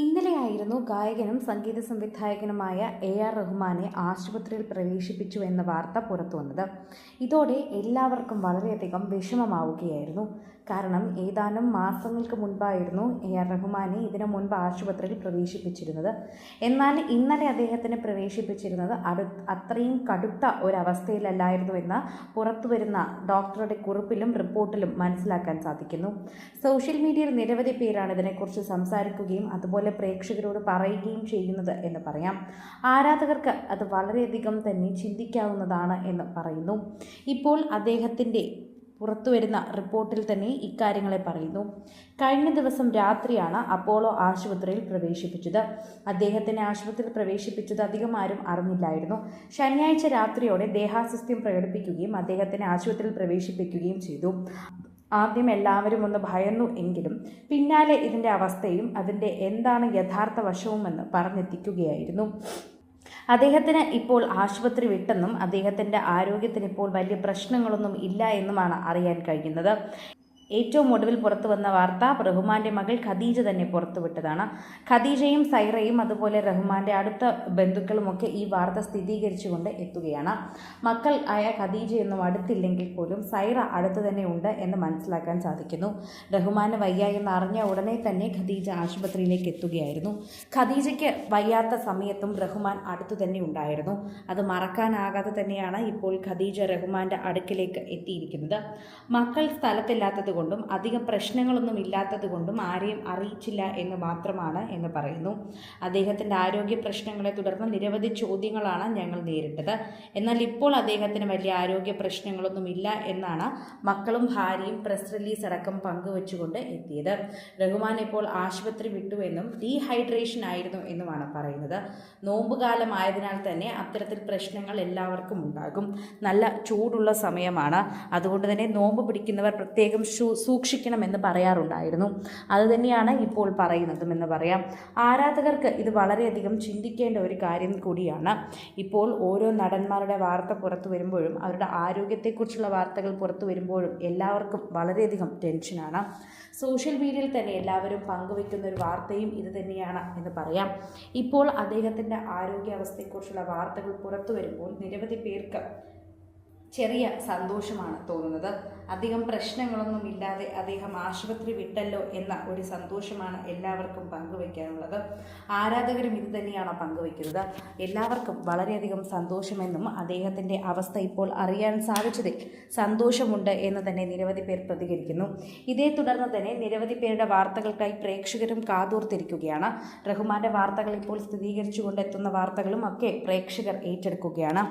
ഇന്നലെയായിരുന്നു ഗായകനും സംഗീത സംവിധായകനുമായ എ ആർ റഹ്മാനെ ആശുപത്രിയിൽ പ്രവേശിപ്പിച്ചു എന്ന വാർത്ത പുറത്തുവന്നത്. ഇതോടെ എല്ലാവർക്കും വളരെയധികം വിഷമമാവുകയായിരുന്നു. കാരണം ഏതാനും മാസങ്ങൾക്ക് മുൻപായിരുന്നു എ ആർ റഹ്മാനെ ഇതിനു മുൻപ് ആശുപത്രിയിൽ പ്രവേശിപ്പിച്ചിരുന്നത്. എന്നാൽ ഇന്നലെ അദ്ദേഹത്തിന് പ്രവേശിപ്പിച്ചിരുന്നത് അടു അത്രയും കടുത്ത ഒരവസ്ഥയിലല്ലായിരുന്നുവെന്ന് പുറത്തുവരുന്ന ഡോക്ടറുടെ കുറിപ്പിലും റിപ്പോർട്ടിലും മനസ്സിലാക്കാൻ സാധിക്കുന്നു. സോഷ്യൽ മീഡിയയിൽ നിരവധി പേരാണ് ഇതിനെക്കുറിച്ച് സംസാരിക്കുകയും അതുപോലെ പ്രേക്ഷകരോട് പറയുകയും ചെയ്യുന്നത് എന്ന് പറയാം. ആരാധകർക്ക് അത് വളരെയധികം തന്നെ ചിന്തിക്കാവുന്നതാണ് എന്ന് പറയുന്നു. ഇപ്പോൾ അദ്ദേഹത്തിന്റെ പുറത്തുവരുന്ന റിപ്പോർട്ടിൽ തന്നെ ഇക്കാര്യങ്ങളെ പറയുന്നു. കഴിഞ്ഞ ദിവസം രാത്രിയാണ് അപ്പോളോ ആശുപത്രിയിൽ പ്രവേശിപ്പിച്ചത്. അദ്ദേഹത്തിനെ ആശുപത്രിയിൽ പ്രവേശിപ്പിച്ചത് അധികം ആരും അറിഞ്ഞില്ലായിരുന്നു. ശനിയാഴ്ച രാത്രിയോടെ ദേഹാസ്വസ്ഥ്യം പ്രകടിപ്പിക്കുകയും അദ്ദേഹത്തിനെ ആശുപത്രിയിൽ പ്രവേശിപ്പിക്കുകയും ചെയ്തു. ആദ്യം എല്ലാവരും ഒന്ന് ഭയന്നു എങ്കിലും പിന്നാലെ ഇതിന്റെ അവസ്ഥയും അതിന്റെ എന്താണ് യഥാർത്ഥ വശവുമെന്ന് പറഞ്ഞെത്തിക്കുകയായിരുന്നു. അദ്ദേഹത്തിന് ഇപ്പോൾ ആശുപത്രി വിട്ടെന്നും അദ്ദേഹത്തിന്റെ ആരോഗ്യത്തിന് ഇപ്പോൾ വലിയ പ്രശ്നങ്ങളൊന്നും ഇല്ല എന്നുമാണ് അറിയാൻ കഴിയുന്നത്. ഏറ്റവും ഒടുവിൽ പുറത്തു വന്ന വാർത്ത റഹ്മാന്റെ മകൾ ഖദീജ തന്നെ പുറത്തുവിട്ടതാണ് ഖദീജയും സൈറയും അതുപോലെ റഹ്മാന്റെ അടുത്ത ബന്ധുക്കളുമൊക്കെ ഈ വാർത്ത സ്ഥിരീകരിച്ചുകൊണ്ട് എത്തുകയാണ്. മക്കൾ ആയ ഖദീജയൊന്നും അടുത്തില്ലെങ്കിൽ പോലും സൈറ അടുത്ത് തന്നെ ഉണ്ട് എന്ന് മനസ്സിലാക്കാൻ സാധിക്കുന്നു. റഹ്മാന് വയ്യ എന്ന് അറിഞ്ഞ ഉടനെ തന്നെ ഖദീജ ആശുപത്രിയിലേക്ക് എത്തുകയായിരുന്നു. ഖദീജയ്ക്ക് വയ്യാത്ത സമയത്തും റഹ്മാൻ അടുത്തു തന്നെ ഉണ്ടായിരുന്നു. അത് മറക്കാനാകാതെ തന്നെയാണ് ഇപ്പോൾ ഖദീജ റഹ്മാന്റെ അടുക്കിലേക്ക് എത്തിയിരിക്കുന്നത്. മക്കൾ സ്ഥലത്തില്ലാത്തത് കൊണ്ടും അധികം പ്രശ്നങ്ങളൊന്നും ഇല്ലാത്തത് കൊണ്ടും ആരെയും അറിയിച്ചില്ല എന്ന് മാത്രമാണ് എന്ന് പറയുന്നു. അദ്ദേഹത്തിന്റെ ആരോഗ്യ പ്രശ്നങ്ങളെ തുടർന്ന് നിരവധി ചോദ്യങ്ങളാണ് ഞങ്ങൾ നേരിട്ടത്. എന്നാൽ ഇപ്പോൾ അദ്ദേഹത്തിന് വലിയ ആരോഗ്യ പ്രശ്നങ്ങളൊന്നും ഇല്ല എന്നാണ് മക്കളും ഭാര്യയും പ്രസ് റിലീസ് അടക്കം പങ്കുവച്ചുകൊണ്ട് എത്തിയത്. റഹ്മാൻ ഇപ്പോൾ ആശുപത്രി വിട്ടു എന്നും ഡീഹൈഡ്രേഷൻ ആയിരുന്നു എന്നുമാണ് പറയുന്നത്. നോമ്പുകാലമായതിനാൽ തന്നെ അത്തരത്തിൽ പ്രശ്നങ്ങൾ എല്ലാവർക്കും ഉണ്ടാകും. നല്ല ചൂടുള്ള സമയമാണ്. അതുകൊണ്ട് തന്നെ നോമ്പ് പിടിക്കുന്നവർ പ്രത്യേകം ഷൂ സൂക്ഷിക്കണമെന്ന് പറയാറുണ്ടായിരുന്നു. അതുതന്നെയാണ് ഇപ്പോൾ പറയുന്നതും എന്ന് പറയാം. ആരാധകർക്ക് ഇത് വളരെയധികം ചിന്തിക്കേണ്ട ഒരു കാര്യം കൂടിയാണ്. ഇപ്പോൾ ഓരോ നടന്മാരുടെ വാർത്ത പുറത്തു വരുമ്പോഴും അവരുടെ ആരോഗ്യത്തെക്കുറിച്ചുള്ള വാർത്തകൾ പുറത്തു വരുമ്പോഴും എല്ലാവർക്കും വളരെയധികം ടെൻഷനാണ്. സോഷ്യൽ മീഡിയയിൽ തന്നെ എല്ലാവരും പങ്കുവെക്കുന്ന ഒരു വാർത്തയും ഇത് തന്നെയാണ് എന്ന് പറയാം. ഇപ്പോൾ അദ്ദേഹത്തിന്റെ ആരോഗ്യാവസ്ഥയെക്കുറിച്ചുള്ള വാർത്തകൾ പുറത്തു വരുമ്പോൾ നിരവധി പേർക്ക് ചെറിയ സന്തോഷമാണ് തോന്നുന്നത്. അധികം പ്രശ്നങ്ങളൊന്നും ഇല്ലാതെ അദ്ദേഹം ആശുപത്രി വിട്ടല്ലോ എന്ന ഒരു സന്തോഷമാണ് എല്ലാവർക്കും പങ്കുവയ്ക്കാനുള്ളത് ആരാധകരും ഇത് തന്നെയാണ് പങ്കുവയ്ക്കുന്നത് എല്ലാവർക്കും വളരെയധികം സന്തോഷമെന്നും അദ്ദേഹത്തിന്റെ അവസ്ഥ ഇപ്പോൾ അറിയാൻ സാധിച്ചതിൽ സന്തോഷമുണ്ട് എന്ന് തന്നെ നിരവധി പേർ പ്രതികരിക്കുന്നു. ഇതേ തുടർന്ന് തന്നെ നിരവധി പേരുടെ വാർത്തകൾക്കായി പ്രേക്ഷകരും കാതോർത്തിരിക്കുകയാണ്. റഹ്മാന്റെ വാർത്തകൾ ഇപ്പോൾ സ്ഥിരീകരിച്ചുകൊണ്ടെത്തുന്ന വാർത്തകളും ഒക്കെ പ്രേക്ഷകർ ഏറ്റെടുക്കുകയാണ്.